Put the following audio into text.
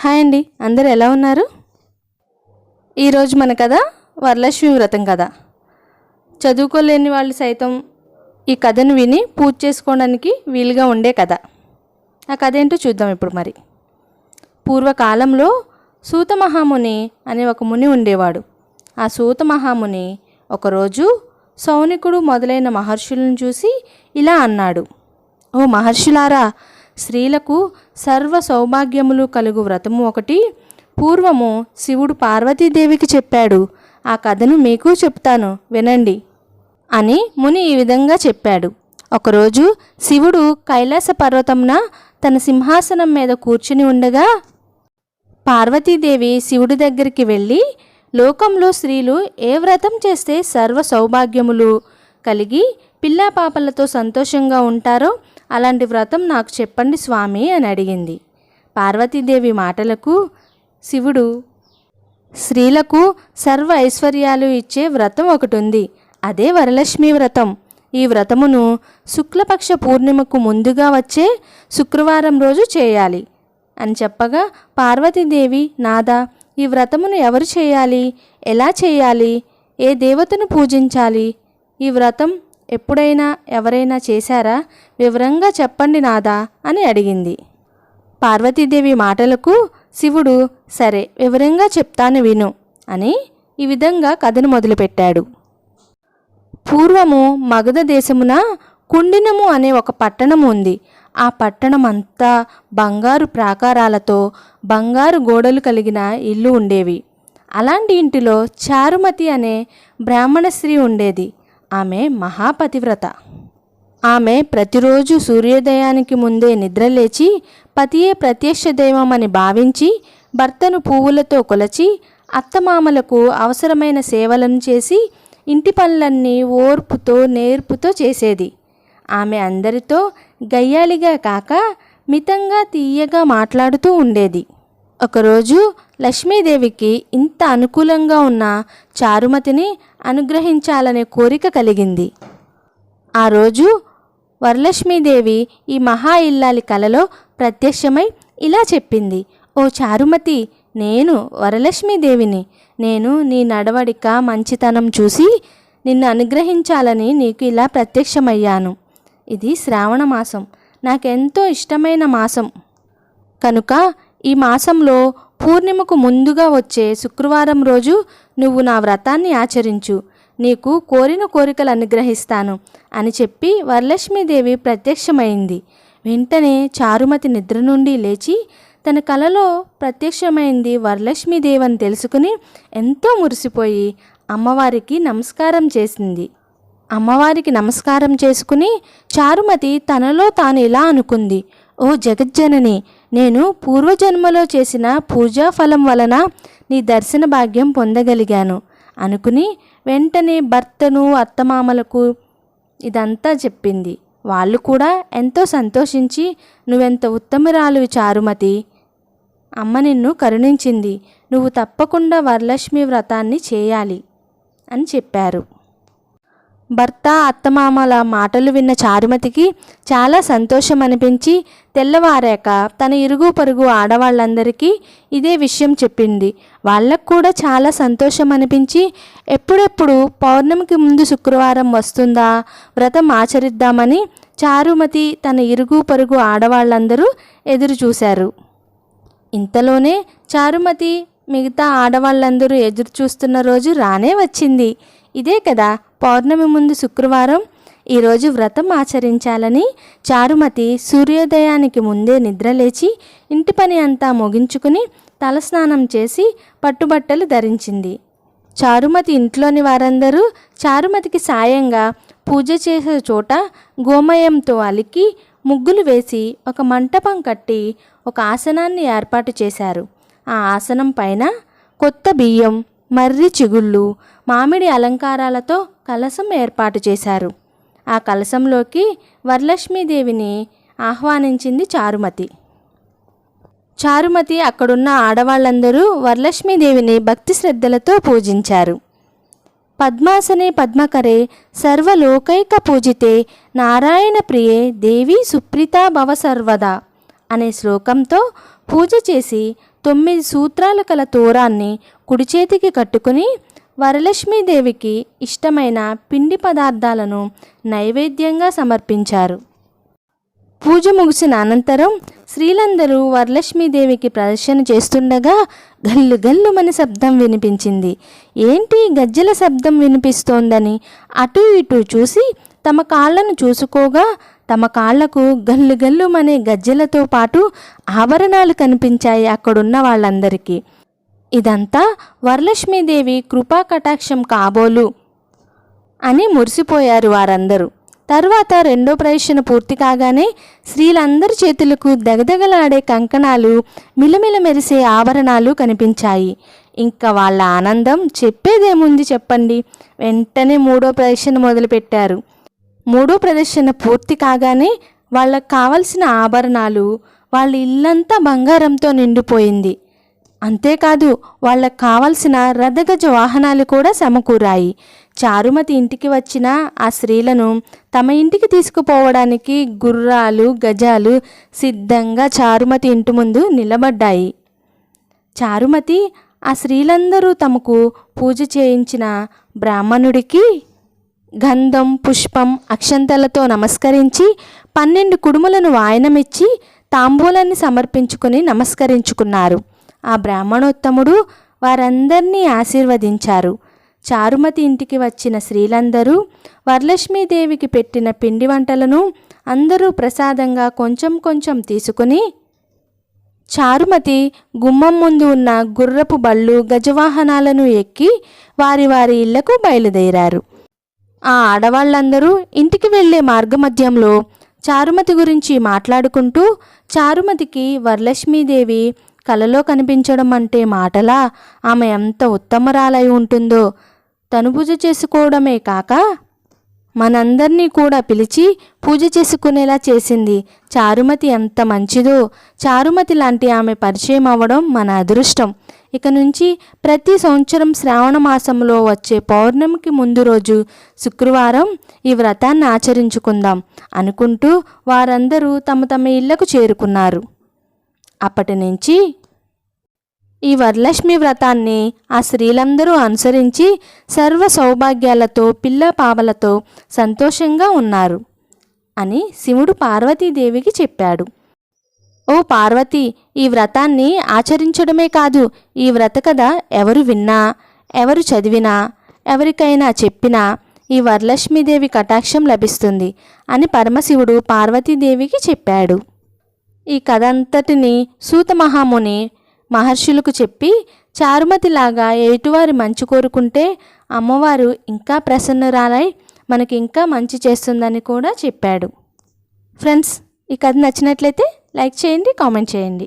Hi అండి అందరు ఎలా ఉన్నారు? ఈరోజు మన కథ వరలక్ష్మి వ్రతం కథ. చదువుకోలేని వాళ్ళు సైతం ఈ కథను విని పూజ చేసుకోవడానికి వీలుగా ఉండే కథ. ఆ కథ ఏంటో చూద్దాం ఇప్పుడు మరి. పూర్వకాలంలో సూత మహాముని అనే ఒక ముని ఉండేవాడు. ఆ సూత మహాముని ఒకరోజు సౌనికుడు మొదలైన మహర్షులను చూసి ఇలా అన్నాడు ఓ మహర్షులారా స్త్రీలకు సర్వ సౌభాగ్యములు కలుగు వ్రతము ఒకటి. పూర్వము శివుడు పార్వతీదేవికి చెప్పాడు. ఆ కథను మీకు చెప్తాను. వినండి. అని ముని ఈ విధంగా చెప్పాడు. ఒకరోజు శివుడు కైలాస పర్వతంన తన సింహాసనం మీద కూర్చుని ఉండగా పార్వతీదేవి శివుడి దగ్గరికి వెళ్ళి లోకంలో స్త్రీలు ఏ వ్రతం చేస్తే సర్వ సౌభాగ్యములు కలిగి పిల్లా పాపలతో సంతోషంగా ఉంటారో అలాంటి వ్రతం నాకు చెప్పండి స్వామి అని అడిగింది. పార్వతీదేవి మాటలకు శివుడు స్త్రీలకు సర్వ ఐశ్వర్యాలు ఇచ్చే వ్రతం ఒకటి ఉంది అదే వరలక్ష్మి వ్రతం. ఈ వ్రతమును శుక్లపక్ష పూర్ణిమకు ముందుగా వచ్చే శుక్రవారం రోజు చేయాలి. అని చెప్పగా పార్వతీదేవి నాదా ఈ వ్రతమును ఎవరు చేయాలి? ఎలా చేయాలి? ఏ దేవతను పూజించాలి? ఈ వ్రతం ఎప్పుడైనా ఎవరైనా చేశారా? వివరంగా చెప్పండి నాదా అని అడిగింది. పార్వతీదేవి మాటలకు శివుడు సరే వివరంగా చెప్తాను విను అని ఈ విధంగా కథను మొదలుపెట్టాడు. పూర్వము మగధ దేశమున కుండినము అనే ఒక పట్టణం ఉంది. ఆ పట్టణం అంతా బంగారు ప్రాకారాలతో బంగారు గోడలు కలిగిన ఇల్లు ఉండేవి. అలాంటి ఇంటిలో చారుమతి అనే బ్రాహ్మణ స్త్రీ ఉండేది. ఆమె మహాపతివ్రత. ఆమె ప్రతిరోజు సూర్యోదయానికి ముందే నిద్రలేచి పతియే ప్రత్యక్ష దైవం అని భావించి భర్తను పువ్వులతో కొలచి అత్తమామలకు అవసరమైన సేవలను చేసి ఇంటి పనులన్నీ ఓర్పుతో నేర్పుతో చేసేది. ఆమె అందరితో గయ్యాలిగా కాక మితంగా తీయగా మాట్లాడుతూ ఉండేది. ఒకరోజు లక్ష్మీదేవికి ఇంత అనుకూలంగా ఉన్న చారుమతిని అనుగ్రహించాలనే కోరిక కలిగింది. ఆ రోజు వరలక్ష్మీదేవి ఈ మహా ఇల్లాలి కలలో ప్రత్యక్షమై ఇలా చెప్పింది. ఓ చారుమతి నేను వరలక్ష్మీదేవిని. నేను నీ నడవడిక మంచితనం చూసి నిన్ను అనుగ్రహించాలని నీకు ఇలా ప్రత్యక్షమయ్యాను. ఇది శ్రావణ మాసం. నాకెంతో ఇష్టమైన మాసం. కనుక ఈ మాసంలో పూర్ణిమకు ముందుగా వచ్చే శుక్రవారం రోజు నువ్వు నా వ్రతాన్ని ఆచరించు. నీకు కోరిన కోరికలు అనుగ్రహిస్తాను అని చెప్పి వరలక్ష్మీదేవి ప్రత్యక్షమైంది. వెంటనే చారుమతి నిద్ర నుండి లేచి తన కలలో ప్రత్యక్షమైంది వరలక్ష్మీదేవి అని తెలుసుకుని ఎంతో మురిసిపోయి అమ్మవారికి నమస్కారం చేసింది. అమ్మవారికి నమస్కారం చేసుకుని చారుమతి తనలో తాను ఇలా అనుకుంది. ఓ జగజ్జనని నేను పూర్వజన్మలో చేసిన పూజా ఫలం వలన నీ దర్శన భాగ్యం పొందగలిగాను. అనుకుని వెంటనే భర్తను అత్తమామలకు ఇదంతా చెప్పింది. వాళ్ళు కూడా ఎంతో సంతోషించి నువ్వెంత ఉత్తమరాలు చారుమతి. అమ్మ నిన్ను కరుణించింది. నువ్వు తప్పకుండా వరలక్ష్మి వ్రతాన్ని చేయాలి అని చెప్పారు. భర్త అత్తమామల మాటలు విన్న చారుమతికి చాలా సంతోషం అనిపించి తెల్లవారాక తన ఇరుగు పొరుగు ఆడవాళ్ళందరికీ ఇదే విషయం చెప్పింది. వాళ్ళకు కూడా చాలా సంతోషం అనిపించి ఎప్పుడెప్పుడు పౌర్ణమికి ముందు శుక్రవారం వస్తుందా వ్రతం ఆచరిద్దామని చారుమతి తన ఇరుగు పొరుగు ఆడవాళ్ళందరూ ఎదురు చూశారు ఇంతలోనే చారుమతి మిగతా ఆడవాళ్ళందరూ ఎదురు చూస్తున్న రోజు రానే వచ్చింది. ఇదే కదా పౌర్ణమి ముందు శుక్రవారం. ఈరోజు వ్రతం ఆచరించాలని చారుమతి సూర్యోదయానికి ముందే నిద్రలేచి ఇంటి పని అంతా ముగించుకుని తలస్నానం చేసి పట్టుబట్టలు ధరించింది. చారుమతి ఇంట్లోని వారందరూ చారుమతికి సాయంగా పూజ చేసే చోట గోమయంతో అలికి ముగ్గులు వేసి ఒక మంటపం కట్టి ఒక ఆసనాన్ని ఏర్పాటు చేశారు. ఆ ఆసనం పైన కొత్త బియ్యం మర్రి చిగుళ్ళు మామిడి అలంకారాలతో కలసం ఏర్పాటు చేశారు. ఆ కలసంలోకి వరలక్ష్మీదేవిని ఆహ్వానించింది చారుమతి. చారుమతి అక్కడున్న ఆడవాళ్ళందరూ వరలక్ష్మీదేవిని భక్తి శ్రద్ధలతో పూజించారు. పద్మాసనే పద్మకరే సర్వలోకైక పూజితే నారాయణ ప్రియే దేవి సుప్రీతా భవ సర్వదా అనే శ్లోకంతో పూజ చేసి తొమ్మిది సూత్రాలు కల తోరాన్ని కుడి చేతికి కట్టుకుని వరలక్ష్మీదేవికి ఇష్టమైన పిండి పదార్థాలను నైవేద్యంగా సమర్పించారు. పూజ ముగిసిన అనంతరం స్త్రీలందరూ వరలక్ష్మీదేవికి ప్రదర్శన చేస్తుండగా గల్లు గల్లుమని శబ్దం వినిపించింది. ఏంటి గజ్జల శబ్దం వినిపిస్తోందని అటు ఇటు చూసి తమ కాళ్ళను చూసుకోగా తమ కాళ్ళకు గల్లు గల్లుమనే గజ్జలతో పాటు ఆభరణాలు కనిపించాయి అక్కడున్న వాళ్ళందరికీ. ఇదంతా వరలక్ష్మీదేవి కృపా కటాక్షం కాబోలు అని మురిసిపోయారు వారందరూ. తర్వాత రెండో ప్రదర్శన పూర్తి కాగానే స్త్రీలందరి చేతులకు దగదగలాడే కంకణాలు మిలమిల మెరిసే ఆభరణాలు కనిపించాయి. ఇంకా వాళ్ళ ఆనందం చెప్పేదేముంది చెప్పండి? వెంటనే మూడో ప్రదర్శన మొదలుపెట్టారు. మూడో ప్రదర్శన పూర్తి కాగానే వాళ్ళకు కావలసిన ఆభరణాలు వాళ్ళ ఇల్లంతా బంగారంతో నిండిపోయింది. అంతేకాదు వాళ్ళకు కావలసిన రథగజ వాహనాలు కూడా సమకూరాయి. చారుమతి ఇంటికి వచ్చిన ఆ స్త్రీలను తమ ఇంటికి తీసుకుపోవడానికి గుర్రాలు గజాలు సిద్ధంగా చారుమతి ఇంటి ముందు నిలబడ్డాయి. చారుమతి ఆ స్త్రీలందరూ తమకు పూజ చేయించిన బ్రాహ్మణుడికి గంధం పుష్పం అక్షంతలతో నమస్కరించి పన్నెండు కుడుములను వాయనమిచ్చి తాంబూలాన్ని సమర్పించుకొని నమస్కరించుకున్నారు. ఆ బ్రాహ్మణోత్తముడు వారందరినీ ఆశీర్వదించారు. చారుమతి ఇంటికి వచ్చిన స్త్రీలందరూ వరలక్ష్మీదేవికి పెట్టిన పిండి వంటలను అందరూ ప్రసాదంగా కొంచెం కొంచెం తీసుకుని చారుమతి గుమ్మం ముందు ఉన్న గుర్రపు బళ్ళు గజవాహనాలను ఎక్కి వారి వారి ఇళ్ళకు బయలుదేరారు. ఆ ఆడవాళ్ళందరూ ఇంటికి వెళ్ళే మార్గమధ్యంలో చారుమతి గురించి మాట్లాడుకుంటూ చారుమతికి వరలక్ష్మీదేవి కలలో కనిపించడం అంటే మాటలా? ఆమె ఎంత ఉత్తమరాలై ఉంటుందో? తను పూజ చేసుకోవడమే కాక మనందరినీ కూడా పిలిచి పూజ చేసుకునేలా చేసింది. చారుమతి ఎంత మంచిదో? చారుమతి లాంటి ఆమె పరిచయం అవ్వడం మన అదృష్టం. ఇక నుంచి ప్రతి సంవత్సరం శ్రావణ మాసంలో వచ్చే పౌర్ణమికి ముందు రోజు శుక్రవారం ఈ వ్రతాన్ని ఆచరించుకుందాం అనుకుంటూ వారందరూ తమ తమ ఇళ్ళకు చేరుకున్నారు. అప్పటి నుంచి ఈ వరలక్ష్మి వ్రతాన్ని ఆ స్త్రీలందరూ అనుసరించి సర్వ సౌభాగ్యాలతో పిల్ల పావలతో సంతోషంగా ఉన్నారు అని శివుడు పార్వతీదేవికి చెప్పాడు. ఓ పార్వతి ఈ వ్రతాన్ని ఆచరించడమే కాదు ఈ వ్రత కథ ఎవరు విన్నా ఎవరు చదివినా ఎవరికైనా చెప్పినా ఈ వరలక్ష్మీదేవి కటాక్షం లభిస్తుంది అని పరమశివుడు పార్వతీదేవికి చెప్పాడు. ఈ కథ అంతటిని సూత మహాముని మహర్షులకు చెప్పి చారుమతిలాగా ఎటువారి మంచి కోరుకుంటే అమ్మవారు ఇంకా ప్రసన్నురాలై మనకి ఇంకా మంచి చేస్తుందని కూడా చెప్పాడు. ఫ్రెండ్స్ ఈ కథ నచ్చినట్లయితే లైక్ చేయండి కామెంట్ చేయండి.